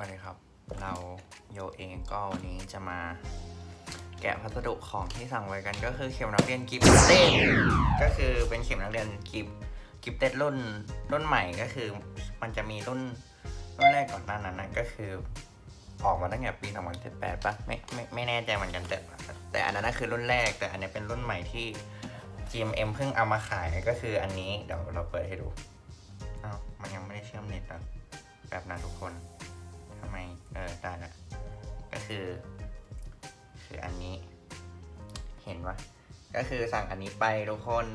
วัสดีครับ เราโยเองก็วันนี้จะมาแกะพัสดุของที่สั่งไว้กันก็คือเข็มนักเรียนกิฟเต้ก็คือเป็นเข็มนักเรียนกิฟกิฟเต็ดรุ่นรุ่นใหม่ก็คือมันจะมีรุ่นรุ่นแรกก่อนหน้านั้นนะก็คือ ออกมาตั้งแต่ปี 2018ปะไม่ไม่ไม่แน่ใจเหมือนกันแต่แต่อันนั้นคือรุ่นแรก แต่อันนี้เป็นรุ่นใหม่ที่ GMM เพิ่งเอามาขายก็คืออันนี้เดี๋ยวเราเปิดให้ดูอ้าวมันยังไม่ได้เชื่อมเน็ตนะแบบนั้นทุกคน ไมเออได้ละก็คือ คืออันนี้ เห็นปะก็คือสั่งอันนี้ไปทุกคน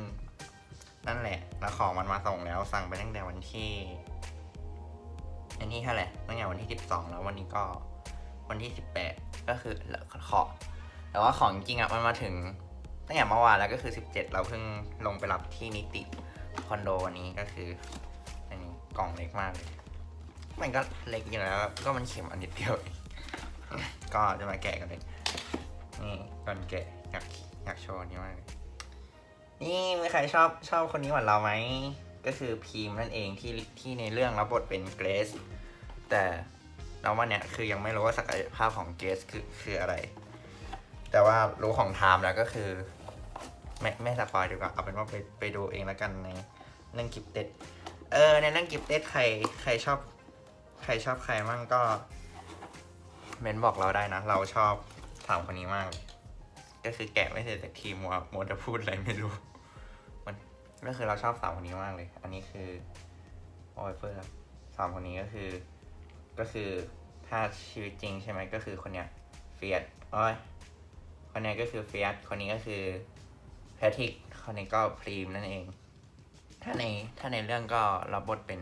นั่นแหละ แล้วของมันมาส่งแล้วสั่งไปตั้งแต่วันที่ อันนี้เท่าไหร่ตั้งแต่วันที่สิบสองแล้ววันนี้ก็วันที่สิบแปดก็คือขอแต่ว่าของจริงอะมันมาถึงตั้งแต่เมื่อวานแล้วก็คือสิบเจ็ดเราเพิ่งลงไปรับที่นิติคอนโดวันนี้ก็คืออันนี้กล่องเล็กมากเลย มันก็เล็กอยู่แล้วก็มันเข็มอันนิดเดียวก็จะมาแกะกันเลยนี่ก่อนแกะอยากอยากโชว์นี้มากเลยนี่มีใครชอบชอบคนนี้เหมือนเราไหมก็คือพีมนั่นเองที่ที่ในเรื่องรับบทเป็นเกรซแต่เราว่าเนี่ยคือยังไม่รู้ว่าศักยภาพของเกรซคือคืออะไร แต่ว่ารู้ของไทม์แล้วก็คือ ไม่ไม่สปอยดีกว่าเอาเป็นว่าไปไปดูเองแล้วกันในเรื่องกิฟเต็ดเออในเรื่องกิฟเต็ดใครใครชอบ ใครชอบใครมั่งก็ เมนบอกเราได้นะ เราชอบสามคนนี้มาก ก็คือแกะไม่เสร็จจากทีมัวมัวจะพูดอะไรไม่รู้มันก็คือเราชอบสามคนนี้มากเลย อันนี้คือโอ้ยเพื่อนสามคนนี้ก็คือ ก็คือถ้าชีวิตจริงใช่ไหมก็คือคนเนี้ยเฟียสโอ้ยคนเนี้ยก็คือเฟียสคนนี้ก็คือแพทริกคนนี้ก็พรีมนั่นเอง ถ้าในถ้าในเรื่องก็รับบทเป็น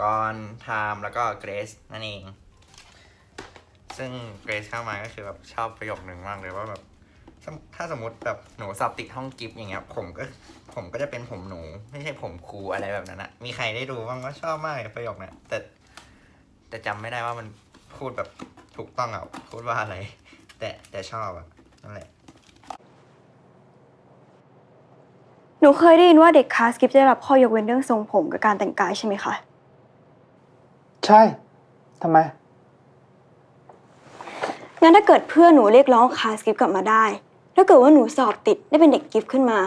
กอนไทม์แล้วก็เกรซนั่นเอง ซึ่งเกรซเข้ามาก็คือแบบชอบประโยคหนึ่งมากเลยว่าแบบถ้าสมมติแบบหนูสอบติดห้องกิฟต์อย่างเงี้ยผมก็ผมก็จะเป็นผมหนู ไม่ใช่ผมครูอะไรแบบนั้นอะมีใครได้ดูบ้างก็ชอบมากเลยประโยคนี้แต่ แต่จำไม่ได้ว่ามันพูดแบบถูกต้องอะพูดว่าอะไร แต่แต่ชอบอะนั่นแหละหนูเคยได้ยินว่าเด็กคลาสกิฟจะได้รับข้อยกเว้นเรื่องทรงผมกับการแต่งกายใช่ไหมคะ ใช่ทำไม งั้นถ้าเกิดเพื่อนหนูเรียกร้องคลาสกิฟกลับมาได้ ถ้าเกิดว่าหนูสอบติดได้เป็นเด็กกิฟขึ้นมา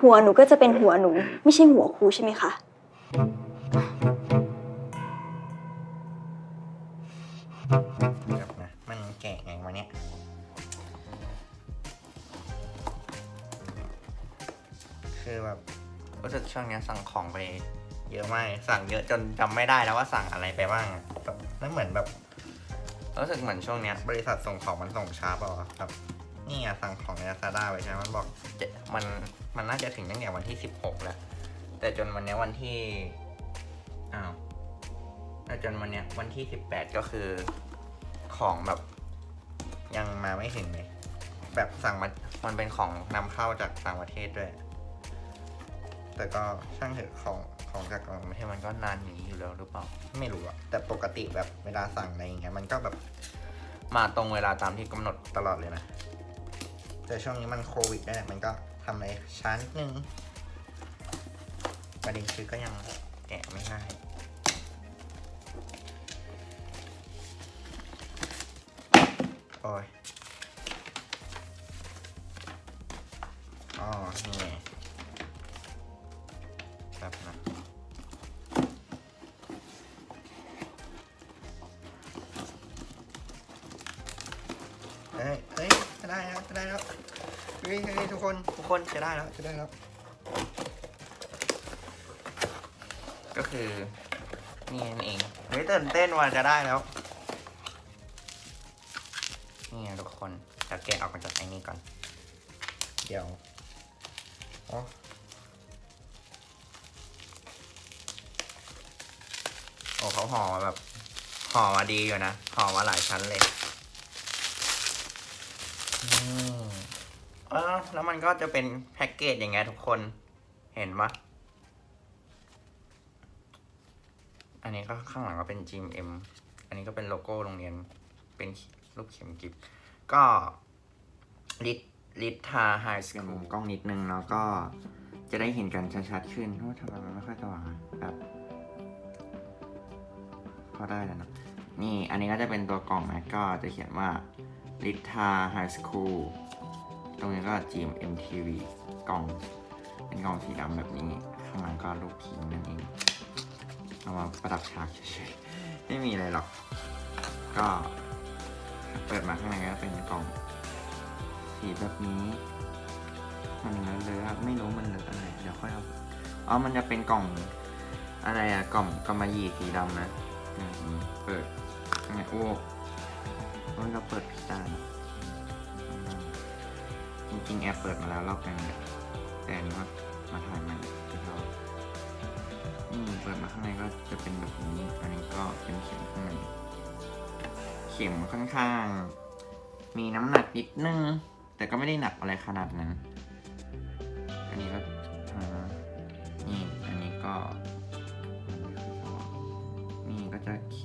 หัวหนูก็จะเป็นหัวหนู ไม่ใช่หัวครูใช่ไหมคะเดี๋ยวนะมันแกะไงวะเนี่ย คือแบบรู้สึกช่วงเนี้ยสั่งของไป เยอะมาก สั่งเยอะจนจำไม่ได้แล้วว่าสั่งอะไรไปบ้างอะแบบแล้วเหมือนแบบรู้สึกเหมือนช่วงเนี้ย บริษัทส่งของมันส่งช้าเปล่าวะแบนี่อะสั่งของใน Lazada ไปใช่ไหมมันบอกจะมันมันน่าจะถึงตั้งแต่วันที่สิบหกแล้ว แต่จนวันนี้วันที่อ้าวแต่จนวันเนี้ยวันที่สิบแปดก็คือของแบบยังมาไม่ถึงเลย แบบสั่งมามันเป็นของนำเข้าจากต่างประเทศด้วย แต่ก็ช่างเถอะของ ของจากต่างประเทศมันก็นานอย่างนี้อยู่แล้วหรือเปล่า ไม่รู้อะแต่ปกติแบบเวลาสั่งอะไรอย่างเงี้ยมันก็แบบมาตรงเวลาตามที่กำหนดตลอดเลยนะ แต่ช่วงนี้มันโควิดด้วยมันก็ทำอะไรช้านิดนึงประเด็นคือก็ยังแกะไม่ได้โอ้ยอ๋อนี่ แบบนะเฮ้ยเฮ้ยจะได้แล้วจะได้แล้วเฮ้ยเฮ้ยทุกคนทุกคนจะได้แล้วจะได้แล้ว ก็คือนี่นั่นเองเฮ้ยตื่นเต้นว่าจะได้แล้วนี่ไงทุกคนจะแกะออกมาจากไอ้นี่ก่อน เดี๋ยวโอ้ โอ้เขาห่อมาแบบห่อมาดีอยู่นะห่อมาหลายชั้นเลยอืมเออแล้วมันก็จะเป็นแพ็กเกจอย่างเงี้ยทุกคนเห็นปะอันนี้ก็ข้างหลังก็เป็น GMM อันนี้ก็เป็นโลโก้โรงเรียนเป็นรูปเข็มกิบก็ลิทลิททาไฮสคูลกล้องนิดนึงแล้วก็จะได้เห็นกันชัดๆขึ้นเพราะว่าทำไมมันไม่ค่อยสว่างแบบ เข้าได้แล้วนะนี่อันนี้ก็จะเป็นตัวกล่องนะก็จะเขียนว่าลิทาไฮสคูลตรงนี้ก็ GMMTV กล่อง เป็นกล่องสีดำแบบนี้ ข้างหลังก็ลูกทีมนั่นเองเอามาประดับฉากเฉยๆไม่มีอะไรหรอก ก็เปิดมาข้างในก็เป็นกล่องสีแบบนี้มันเลอะเลอะๆไม่รู้มันเลอะอะไรเดี๋ยวค่อยเอาอ๋อมันจะเป็นกล่องอะไรอะกล่องกำมะหยี่สีดำนะ อืมเปิดข้างในโอ้โอ้ยเราเปิดพิจารณาจริงๆแอบเปิดมาแล้วรอบนึงเนี่ยแต่นนี้ว่ามาถ่ายใหม่ที่เราอืมเปิดมาข้างในก็จะเป็นแบบนี้อันนี้ก็เป็นเข็มข้างในเข็มค่อนข้าง มีน้ำหนักนิดนึง แต่ก็ไม่ได้หนักอะไรขนาดนั้น อันนี้ก็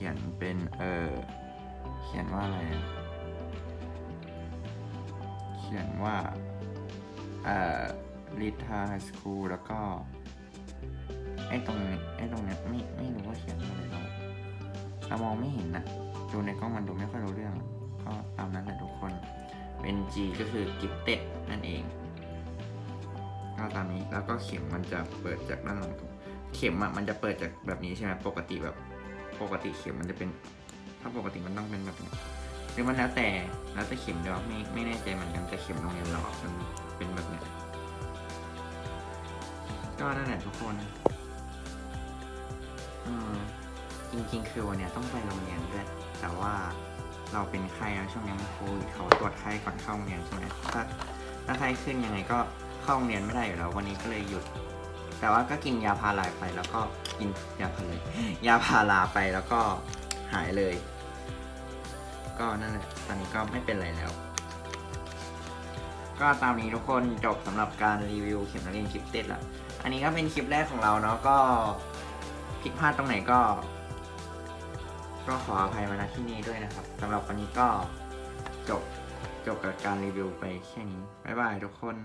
ขียนเป็นเออเขียนว่าอะไร เขียนว่าเอ่อลิทาไฮสคูลแล้วก็ไอ้ตรงนี้ไอ้ตรงเนี้ยไม่ไม่รู้ว่าเขียนว่าอะไรเราเรามองไม่เห็นนะดูในกล้องมันดูไม่ค่อยรู้เรื่อง ก็ตามนั้นแหละทุกคนเป็น G ก็คือ gifted นั่นเองก็ตามนี้แล้วก็เข็มมันจะเปิดจากด้านหลังเข็มอะมันจะเปิดจากแบบนี้ใช่ไหมปกติแบบ ปกติเข็มมันจะเป็น ถ้าปกติมันต้องเป็นแบบนี้หรือมันแล้วแต่แล้วแต่เข็มเดียวไม่ไม่แน่ใจเหมือนกันแต่เข็มโรงเรียนเราอะมันเป็นแบบนี้ก็นั่นแหละทุกคนอืมจริงๆคือวันเนี้ยต้องไปโรงเรียนด้วยแต่ว่าเราเป็นไข้แล้วช่วงนี้มันโควิดเขาตรวจไข้ก่อนเข้าโรงเรียนใช่ไหมถ้าถ้าไข้ขึ้นยังไงก็เข้าโรงเรียนไม่ได้อยู่แล้ววันนี้ก็เลยหยุด แต่ว่าก็กินยาพาราไปแล้วก็กินยาพารายาพาราไปแล้วก็หายเลย ก็นั่นแหละตอนนี้ก็ไม่เป็นไรแล้ว ก็ตามนี้ทุกคนจบสำหรับการรีวิวเข็มนักเรียนคลิปเต็ดละอันนี้ก็เป็นคลิปแรกของเราเนาะก็ผิดพลาดตรงไหนก็ ก็ขออภัยมาณที่นี้ด้วยนะครับสำหรับวันนี้ก็จบจบกับการรีวิวไปแค่นี้บ๊ายบายทุกคน